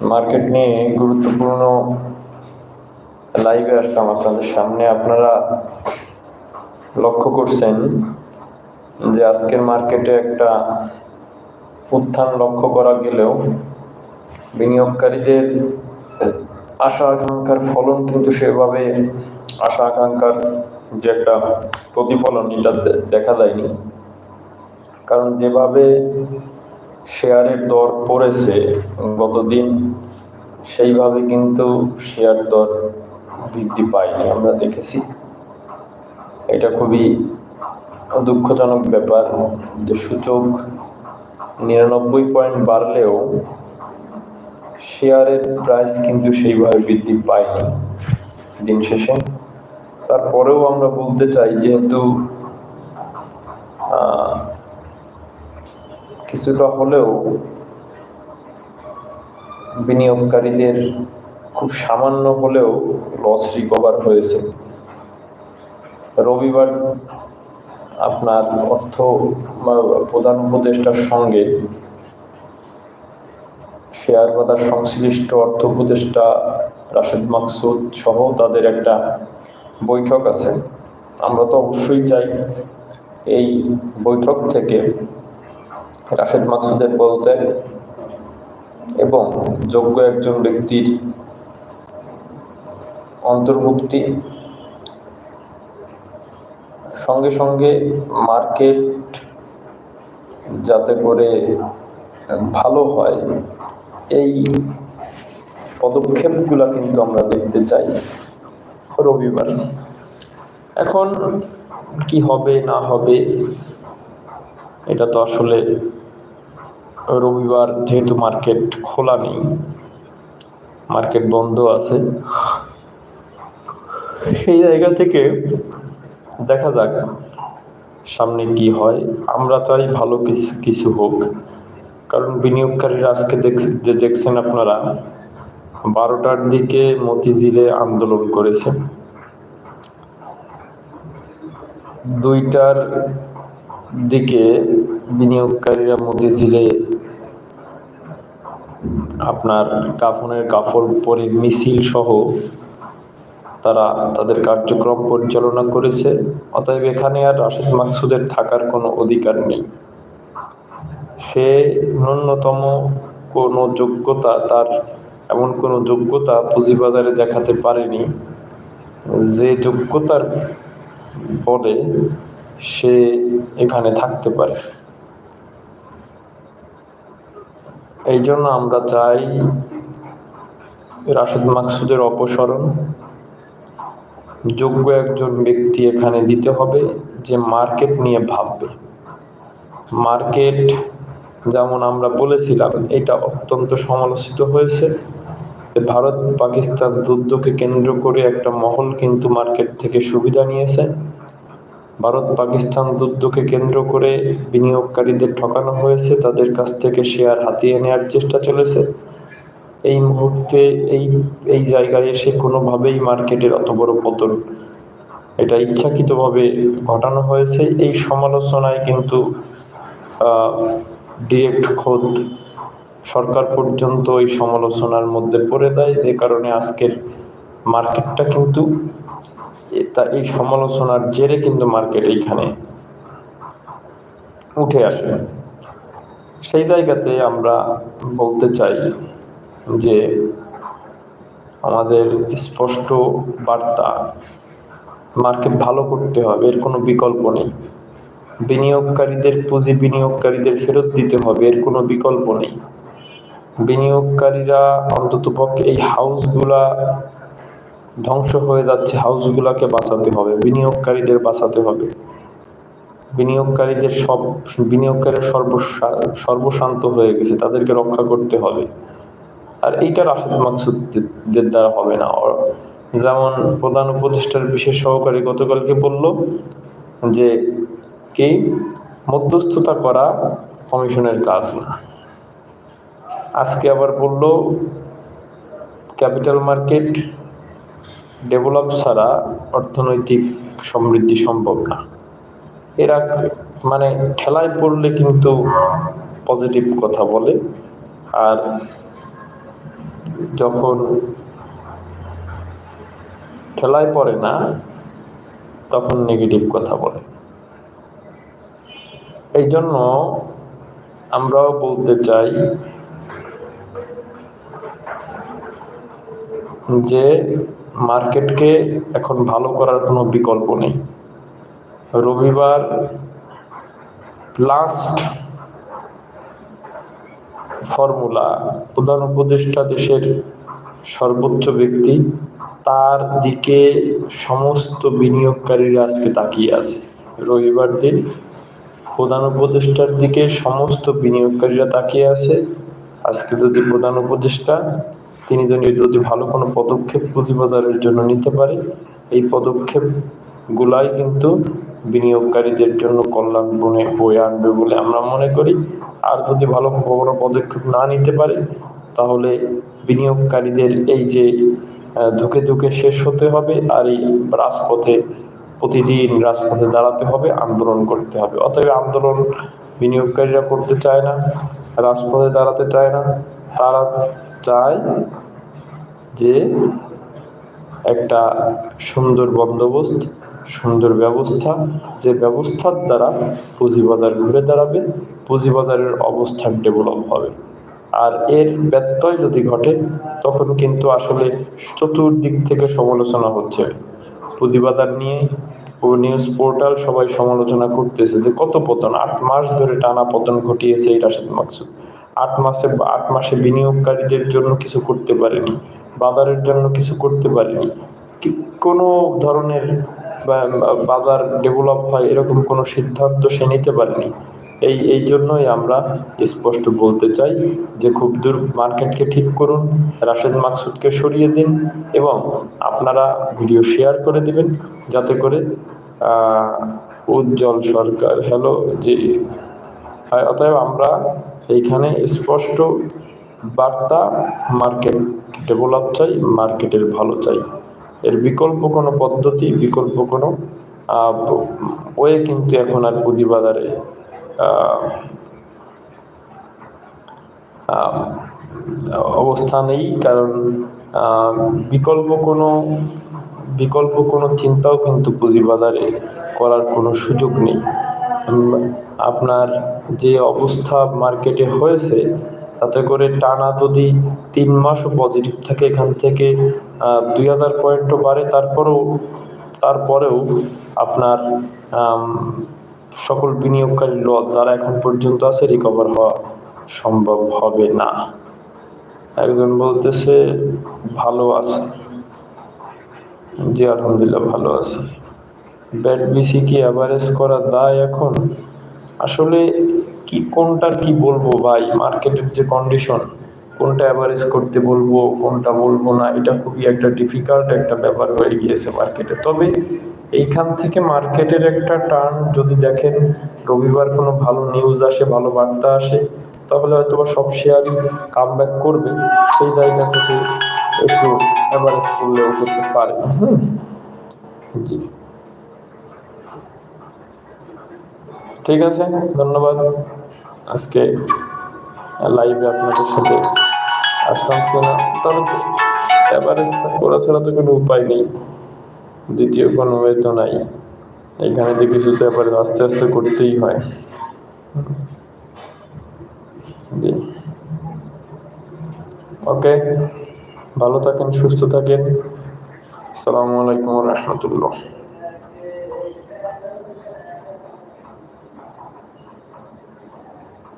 Market নিয়ে গুরুত্বপূর্ণ লাইভে আসলাম আপনাদের সামনে। আপনারা লক্ষ্য করছেন যে আজকের মার্কেটে একটা উত্থান লক্ষ্য করা গেলেও বিনিয়োগকারীদের আশা আকাঙ্ক্ষার ফলন কিন্তু সেভাবে আশা আকাঙ্ক্ষার যে একটা প্রতিফলন এটা দেখা দেয়নি। কারণ যেভাবে শেয়ারের দর পড়েছে গতদিন, সেইভাবে কিন্তু শেয়ার দর বৃদ্ধি পায়নি, আমরা দেখেছি। এটা খুবই দুঃখজনক ব্যাপার যে সূচক নিরানব্বই পয়েন্ট বাড়লেও শেয়ারের প্রাইস কিন্তু সেইভাবে বৃদ্ধি পায়নি দিন শেষে। তারপরেও আমরা বলতে চাই, যেহেতু কিছুটা হলেও বিনিয়োগকারীদের খুব সামান্য হলেও লস রিকভার হয়েছে। রবিবার আপনার অর্থ প্রধান উপদেষ্টার সঙ্গে শেয়ার বাজার সংশ্লিষ্ট অর্থ উপদেষ্টা রাশেদ মাকসুদ সহ তাদের একটা বৈঠক আছে। আমরা তো অবশ্যই চাই এই বৈঠক থেকে রাশেদ মাকসুদের পদত্যাগ এবং যোগ্য একজন ব্যক্তির অন্তর্ভুক্তি, সঙ্গে সঙ্গে মার্কেট যাতে করে ভালো হয়, এই পদক্ষেপগুলো কিন্তু আমরা দেখতে চাই রবিবার। এখন কি হবে, না হবে, এটা তো আসলে রবিবার যেহেতু মার্কেট খোলা নেই মার্কেট বন্ধ আছে সেই জায়গা থেকে দেখা যাক সামনে কি হয়। আমরা চাই ভালো কিছু কিছু হোক, কারণ বিনিয়োগকারীরা আজকে দেখ- যে দেখছেন আপনারা, বারোটার দিকে মতিঝিলে আন্দোলন করেছে। দুইটার দিকে বিনিয়োগকারীরা মতিঝিলে আপনার কাফনের কাপড় পরে মিছিল সহ তারা তাদের কার্যক্রম পরিচালনা করেছে। অতএব এখানে আর রাশেদ মাকসুদের থাকার কোনো অধিকার নেই। সে ন্যূনতম কোনো যোগ্যতা তার এমন কোনো যোগ্যতা পুঁজিবাজারে দেখাতে পারেনি। যে যোগ্যতার বলে সে এখানে থাকতে পারে। এই জন্য আমরা চাই রাশেদ মাকসুদের অপসরণ। যোগ্য একজন ব্যক্তি এখানে দিতে হবে যে মার্কেট নিয়ে ভাববে। মার্কেট, যেমন আমরা বলেছিলাম, এটা অত্যন্ত সমালোচিত হয়েছে ভারত পাকিস্তান যুদ্ধকে কেন্দ্র করে একটা মহল কিন্তু মার্কেট থেকে সুবিধা নিয়েছে। ভারত পাকিস্তান যুদ্ধকে কেন্দ্র করে বিনিয়োগকারীদের ঠকানো হয়েছে, তাদের কাছ থেকে শেয়ার হাতিয়ে নেওয়ার চেষ্টা চলেছে। এই মুহূর্তে এই এই জায়গায় এসে কোনোভাবেই মার্কেটের অত বড় পতন, এটা ইচ্ছাকৃতভাবে ঘটানো হয়েছে। এই সমালোচনায় কিন্তু ডিরেক্ট খোদ সরকার পর্যন্ত এই সমালোচনার মধ্যে পড়ে দেয়। যে কারণে আজকের মার্কেটটা কিন্তু তা, এই সমালোচনার জেরে কিন্তু মার্কেট এইখানে উঠে আসে। সেই জায়গাতে আমরা বলতে চাই যে আমাদের স্পষ্ট বার্তা, মার্কেট ভালো করতে হবে, এর কোনো বিকল্প নেই। বিনিয়োগকারীদের পুঁজি বিনিয়োগকারীদের ফেরত দিতে হবে, এর কোনো বিকল্প নেই। বিনিয়োগকারীরা অন্ততপক্ষে এই হাউসগুলা ধ্বংস হয়ে যাচ্ছে, হাউসগুলাকে বাঁচাতে হবে, বিনিয়োগকারীদের বাঁচাতে হবে। বিনিয়োগকারীদের সব, বিনিয়োগকারীর সর্বশা- সর্বশান্ত হয়ে গেছে, তাদেরকে রক্ষা করতে হবে। আর এইটা রাশেদ মাকসুদদের দ্বারা হবে না। যেমন প্রধান উপদেষ্টার বিশেষ সহকারী গতকালকে বলল যে, কি? মধ্যস্থতা করা কমিশনের কাজ না। আজকে আবার বলল ক্যাপিটাল মার্কেট ডেভেলপ ছাড়া অর্থনৈতিক সমৃদ্ধি সম্ভব না। এরা মানে ঠেলায় পড়লে কিন্তু পজিটিভ কথা বলে। আর যখন ঠেলায় পড়ে না, তখন নেগেটিভ কথা বলে। এই জন্য আমরাও বলতে চাই যে মার্কেটকে এখন ভালো করার কোনো বিকল্প নেই। রবিবার লাস্ট ফর্মুলা প্রধান উপদেষ্টা দেশের সর্বোচ্চ ব্যক্তি, তার দিকে সমস্ত বিনিয়োগকারীরা আজকে তাকিয়ে আছে। রবিবার দিন প্রধান উপদেষ্টার দিকে সমস্ত বিনিয়োগকারীরা তাকিয়ে আছে। আজকে যদি প্রধান উপদেষ্টা তিনি যদি ভালো কোনো পদক্ষেপ পুঁজিবাজারের জন্য নিতে পারে, এই পদক্ষেপ গুলাই কিন্তু বিনিয়োগকারীদের জন্য কল্যাণ বনে বয়ে আনবে বলে আমরা মনে করি। আর যদি ভালো কোনো পদক্ষেপ না নিতে পারে, তাহলে বিনিয়োগকারীদের এই যে ধুকে ধুকে শেষ হতে হবে আর এই রাজপথে, প্রতিদিন রাজপথে দাঁড়াতে হবে, আন্দোলন করতে হবে। অতএব আন্দোলন বিনিয়োগকারীরা করতে চায় না, রাজপথে দাঁড়াতে চায় না। তারা চায় যে একটা সুন্দর বন্দোবস্ত, সুন্দর ব্যবস্থা, যে ব্যবস্থার দ্বারা পুঁজিবাজার ঘুরে দাঁড়াবে, পুঁজিবাজারের অবস্থান ডেভেলপ হবে। আর এর ব্যত্যয় যদি ঘটে, তখন কিন্তু আসলে চতুর্দিক থেকে সমালোচনা হচ্ছে। পুঁজিবাজার নিয়ে ও নিউজ পোর্টাল সবাই সমালোচনা করতেছে যে কত পতন, আট মাস ধরে টানা পতন ঘটিয়েছে এই রাশেদ মাকসুদ। আট মাসে আট মাসে বিনিয়োগকারীদের জন্য কিছু করতে পারেনি। বাজারের জন্য কিছু করতে পারেনি কোনো ধরনের বাজার ডেভেলপ হয় এরকম কোনো সিদ্ধান্ত সে নিতে পারেনি। এই এই জন্যই আমরা স্পষ্ট বলতে চাই যে খুব দূর মার্কেটকে ঠিক করুন, রাশেদ মাকসুদকে সরিয়ে দিন এবং আপনারা ভিডিও শেয়ার করে দিবেন যাতে করে উজ্জ্বল সরকার হ্যালো যে অতএব আমরা এইখানে স্পষ্ট বার্তা, মার্কেট ডেভেলপ চাই, মার্কেটের ভালো চাই। এর বিকল্প কোনো পদ্ধতি, বিকল্প কোনো ওয়ে কিন্তু এখন আর পুঁজিবাজারে অবস্থা নেই। কারণ বিকল্প কোনো বিকল্প কোনো চিন্তাও কিন্তু পুঁজিবাজারে করার কোনো সুযোগ নেই। আপনার যে অবস্থা মার্কেটে হয়েছে তাতে করে টানা যদি তিন মাসও পজিটিভ থাকে এখান থেকে দুই হাজার পয়েন্টও বাড়ে। তারপরেও তারপরেও আপনার সকল বিনিয়োগকারী লস যারা এখন পর্যন্ত আছে রিকভার হওয়া সম্ভব হবে না। একজন বলতেছে, ভালো আছে। জি, আলহামদুলিল্লাহ, ভালো আছে। ব্যাট বিসি কি অ্যাভারেজ করা দায় এখন? আসলে কি, কোনটার কি বলব ভাই? মার্কেটের যে কন্ডিশন কোনটা অ্যাভারেজ করতে বলব, কোনটা বলব না, এটা খুবই একটা ডিফিকাল্ট একটা ব্যাপার হয়ে গিয়েছে মার্কেটে তবে এইখান থেকে মার্কেটের একটা টার্ন যদি দেখেন, রবিবার কোনো ভালো নিউজ আসে, ভালো বার্তা আসে, তাহলে হয়তো বা সব শেয়ারই কাম ব্যাক করবে। সেই জায়গা থেকে একটু অ্যাভারেজ করলেও করতে পারে। হুম, জি। ঠিক আছে, ধন্যবাদ। আজকে লাইভে আপনাদের সাথে আসলাম কিনা, তবে অ্যাভারেজ করা ছাড়া তো কোনো উপায় নেই। দ্বিতীয় কোনো ওয়ে তো নাই। এখানে যে কিছু তো এবারে আস্তে আস্তে করতেই হয়। ওকে ভালো থাকেন, সুস্থ থাকেন। আসসালামু আলাইকুম রহমতুল্লাহ।